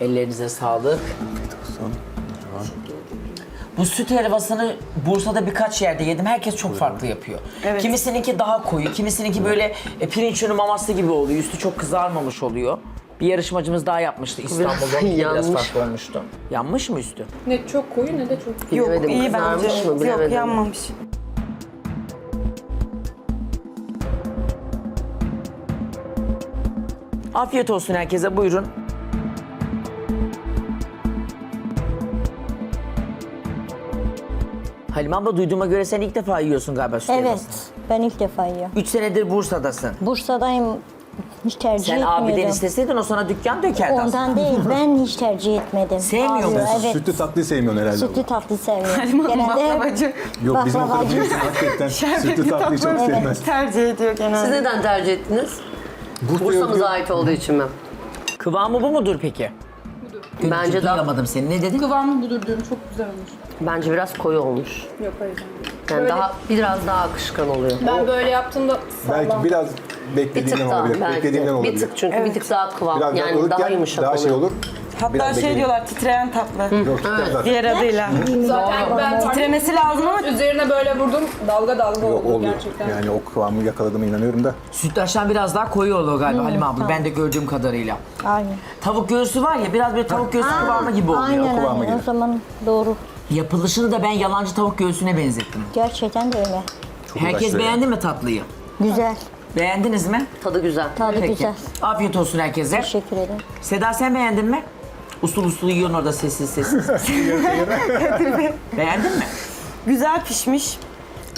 Ellerinize sağlık. Bu süt helvasını Bursa'da birkaç yerde yedim. Herkes çok farklı yapıyor. Evet. Kimisininki daha koyu, kimisininki böyle e, pirinç ünü maması gibi oluyor. Üstü çok kızarmamış oluyor. Bir yarışmacımız daha yapmıştı İstanbul'da. Biraz yanmış. farklı olmuştu. Yanmış mı üstü? Ne çok koyu ne de çok Yok Bilemedim, iyi kızarmış bence. mı Yok bilemedim. yanmamış. Afiyet olsun herkese. Buyurun. Halim abla duyduğuma göre sen ilk defa yiyorsun galiba süt Evet, helvasını. ben ilk defa yiyorum. Üç senedir Bursa'dasın. Bursa'dayım, hiç tercih Sen etmiyordum. abiden isteseydin o sana dükkan dökerdi aslında. Ondan değil, ben hiç tercih etmedim. Sevmiyor Abi, musun? Evet, Sütlü tatlıyı sevmiyorsun herhalde. sütlü tatlı seviyorum. Baklavacı. Yok bizim o baklavacı. kadar hakikaten sütlü tatlıyı çok sevmez. Tercih ediyor genelde. Siz neden tercih ettiniz? Bursa'ya Bursa'mıza ait olduğu için mi? Kıvamı bu mudur peki? Bence de Duyamadım seni. Ne dedin? Kıvamı budur diyorum çok güzel olmuş. bence biraz koyu olmuş. Yok hayır. Yani Böyle- daha biraz daha akışkan oluyor. Ben böyle yaptığımda Belki sağlam. biraz Bir tık beklediğimden daha olabilir. belki. Beklediğimden de. olabilir. Bir tık çünkü bir tık daha kıvam. Biraz daha yani daha ılıkken yumuşak daha şey oluyor. olur. Hatta Biraz şey bekleyin. diyorlar titreyen tatlı. Yok zaten. Diğer adıyla. Zaten ben Titremesi lazım ama üzerine böyle vurdum dalga dalga Yok oldu oluyor. gerçekten. Yani o kıvamı yakaladığıma inanıyorum da. Sütlaçtan biraz daha koyu oluyor galiba Halim abla. Ben de gördüğüm kadarıyla. Aynen. Tavuk göğsü var ya biraz böyle tavuk göğsü kıvamı gibi oluyor. Aynen, kıvamı aynen. O gelir. zaman doğru. Yapılışını da ben yalancı tavuk göğsüne benzettim. Gerçekten de öyle. Çok Herkes uğraştırıyor. beğendi mi tatlıyı? Güzel, Beğendiniz mi? Tadı güzel. tadı Peki. güzel. Afiyet olsun herkese. Teşekkür ederim. Seda sen beğendin mi? Usul usul yiyorsun orada sessiz sessiz. Beğendin mi? güzel pişmiş.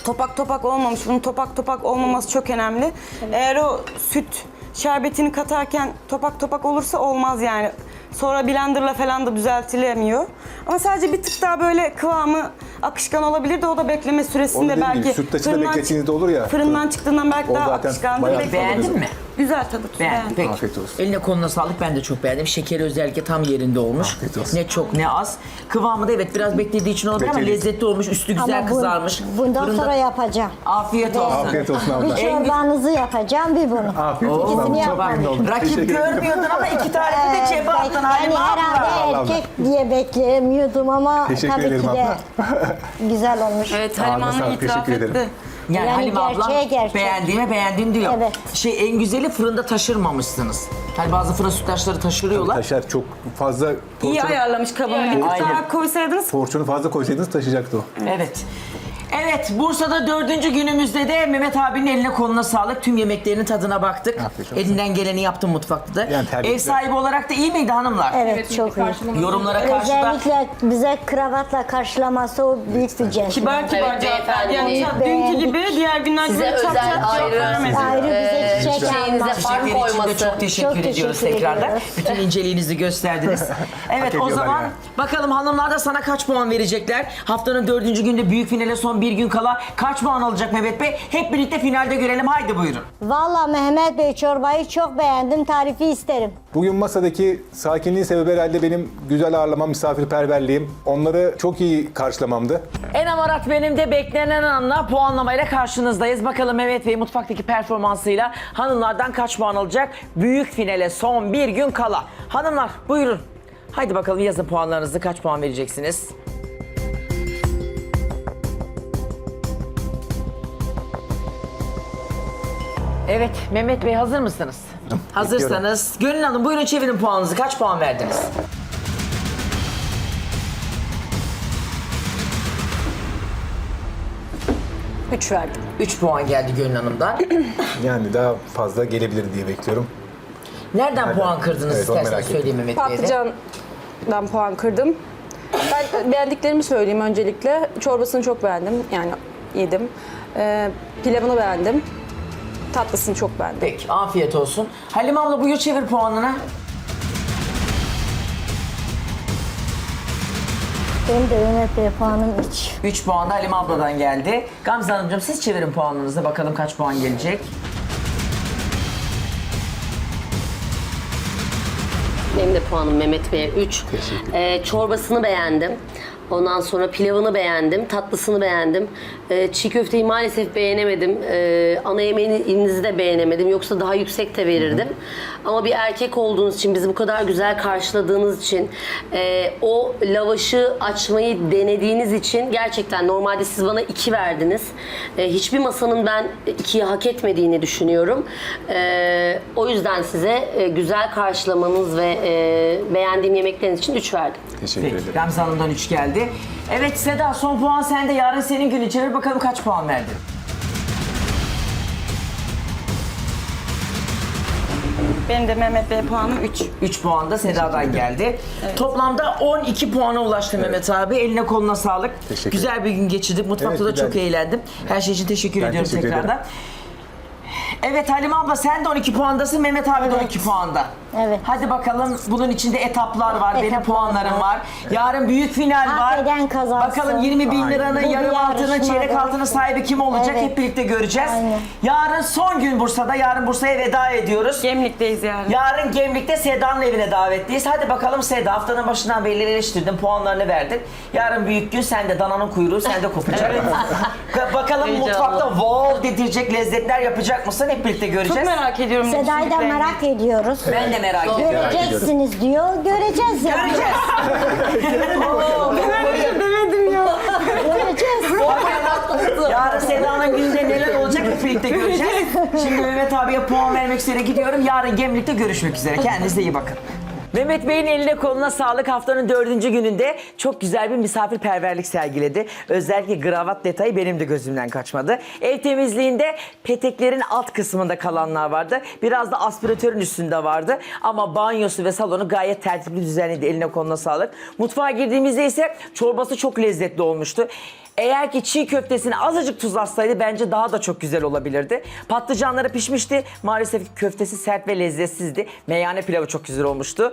Topak topak olmamış. Bunun topak topak olmaması çok önemli. Eğer o süt şerbetini katarken topak topak olursa olmaz yani. Sonra blenderla falan da düzeltilemiyor. Ama sadece bir tık daha böyle kıvamı akışkan olabilir de o da bekleme Onu süresinde dediğim gibi belki. sütlaçı da fırından beklettiğinizde olur ya. Fırından çıktığından belki O daha zaten akışkandır. bayağı Beğendin mi? Güzel tadı. Beğendim. Peki. Afiyet olsun. Eline koluna sağlık. Ben de çok beğendim. Şekeri özellikle tam yerinde olmuş. Afiyet olsun. Ne çok ne az. Kıvamı da evet biraz beklediği için olabilir ama lezzetli olmuş. Üstü güzel Ama bu- kızarmış. bundan Fırında- sonra yapacağım. Afiyet olsun. Afiyet olsun abla. Bir çorbanızı yapacağım, bir bunu. Afiyet olsun İkisini abla. Çok yapmadım. memnun oldum. Rakip ederim. görmüyordun ama iki tane de cebe attın Halim yani abla. herhalde erkek diye beklemiyordum ama Teşekkür tabii ederim ki de güzel olmuş. Evet Halim Ağzına Hanım sağlık, itiraf teşekkür ederim. Yani, Yani Halim abla gerçeğe gerçek. beğendiğime beğendim diyor. Evet. Şey en güzeli fırında taşırmamışsınız. Hani bazı fırın sütlaçları taşırıyorlar. Taşar çok fazla İyi ayarlamış kabını. Bir Aynen. koysaydınız porsiyonu fazla koysaydınız taşıyacaktı o. Evet. Evet, Bursa'da dördüncü günümüzde de Mehmet abinin eline koluna sağlık. Tüm yemeklerinin tadına baktık. Afiyet olsun. Elinden geleni yaptım mutfakta da. Yani. Ev sahibi olarak da iyi miydi hanımlar? Evet, çok iyi. Yorumlara karşı da Özellikle bize kravatla karşılaması o büyük bir centilmen. kibar kibar Evet, cevap verdi. Yani beyefendi. çat- dünkü gibi diğer günler Size gibi çat özel çat cevap ayrı- vermedi. Ayrı bize çiçek çiçeğinize almak. fark Çiçekler için de koyması. çok teşekkür Çok ediyoruz teşekkür tekrardan. ediyoruz. Bütün inceliğinizi gösterdiniz. evet o ediyorlar zaman yani. bakalım hanımlar da sana kaç puan verecekler? Haftanın dördüncü günde büyük finale son bir gün kala kaç puan alacak Mehmet Bey? Hep birlikte finalde görelim. Haydi buyurun. Valla Mehmet Bey çorbayı çok beğendim. Tarifi isterim. Bugün masadaki sakinliğin sebebi herhalde benim güzel ağırlamam, misafirperverliğim. Onları çok iyi karşılamamdı. En amarat benim de beklenen anla puanlamayla karşınızdayız. Bakalım Mehmet Bey mutfaktaki performansıyla hanımlardan kaç puan alacak? Büyük finale son bir gün kala. Hanımlar buyurun. Haydi bakalım yazın puanlarınızı kaç puan vereceksiniz? Evet Mehmet Bey hazır mısınız? Hazırsanız Gönül Hanım buyurun çevirin puanınızı. Kaç puan verdiniz? Üç verdim. 3 puan geldi Gönül Hanım'dan. Yani daha fazla gelebilir diye bekliyorum. Nereden puan kırdınız Evet, onu isterseniz merak söyleyeyim Mehmet Bey'e de. Patlıcandan puan kırdım. Ben beğendiklerimi söyleyeyim öncelikle. Çorbasını çok beğendim. Yani yedim. Ee, pilavını beğendim. Tatlısını çok beğendim. Peki afiyet olsun. Halim abla buyur çevir puanını. Benim de Mehmet Bey puanım 3. 3 puan da Halim abladan geldi. Gamze Hanımcığım siz çevirin puanınızı bakalım kaç puan gelecek. Benim de puanım Mehmet Bey'e 3. Teşekkür Ee, çorbasını beğendim. Ondan sonra pilavını beğendim, tatlısını beğendim. Ee, çiğ köfteyi maalesef beğenemedim. Ee, ana yemeğinizi de beğenemedim. Yoksa daha yüksek de verirdim. Ama bir erkek olduğunuz için, bizi bu kadar güzel karşıladığınız için, e, o lavaşı açmayı denediğiniz için gerçekten normalde siz bana iki verdiniz. E, hiçbir masanın ben ikiyi hak etmediğini düşünüyorum. E, o yüzden size e, güzel karşılamanız ve e, beğendiğim yemekleriniz için üç verdim. Teşekkür Peki, ederim. Gamze Hanım'dan 3 geldi. Evet Seda son puan sende. Yarın senin günün. Çevir bakalım kaç puan verdin? Benim de Mehmet Bey puanım 3. 3 puan da Seda'dan geldi. Toplamda 12 puana ulaştı Mehmet abi. Eline koluna sağlık. Teşekkür güzel bir gün geçirdik. Mutfakta Evet, da çok güzel. eğlendim. Her şey için teşekkür Ben ediyorum teşekkür tekrardan. ederim. Evet Halim abla sen de 12 puandasın. Mehmet abi de 12 puanda. Evet. Hadi bakalım bunun içinde etaplar var. Benim Etaplar puanlarım var. var. Yarın büyük final Hak var. eden kazansın. Bakalım 20 bin liranın Bu bir yarım altının yarışma, çeyrek evet. altının sahibi kim olacak Evet. hep birlikte göreceğiz. Aynen. Yarın son gün Bursa'da. Yarın Bursa'ya veda ediyoruz. Gemlik'teyiz yarın. Yarın Gemlik'te Seda'nın evine davetliyiz. Hadi bakalım Seda haftanın başından beri eleştirdin, puanlarını verdin. Yarın büyük gün sen de dananın kuyruğu sende kopacak. bakalım Heyecanlı. mutfakta wow dedirecek lezzetler yapacak mısın? Hep birlikte Çok göreceğiz. merak ediyorum. ne Seda'yı da merak ediyoruz. Ben de merak ediyorum. Göreceksiniz diyor. Göreceğiz ya. Göreceğiz. Demedim ya. Göreceğiz. Yarın Seda'nın gününde neler olacak hep birlikte göreceğiz. Şimdi Mehmet abiye puan vermek üzere gidiyorum. Yarın Gemlik'te görüşmek üzere. Kendinize iyi bakın. Mehmet Bey'in eline koluna sağlık. Haftanın dördüncü gününde çok güzel bir misafirperverlik sergiledi. Özellikle kravat detayı benim de gözümden kaçmadı. Ev temizliğinde peteklerin alt kısmında kalanlar vardı. Biraz da aspiratörün üstünde vardı. Ama banyosu ve salonu gayet tertipli düzenliydi. Eline koluna sağlık. Mutfağa girdiğimizde ise çorbası çok lezzetli olmuştu. Eğer ki çiğ köftesini azıcık tuzlatsaydı bence daha da çok güzel olabilirdi. Patlıcanları pişmişti. Maalesef köftesi sert ve lezzetsizdi. Meyhane pilavı çok güzel olmuştu.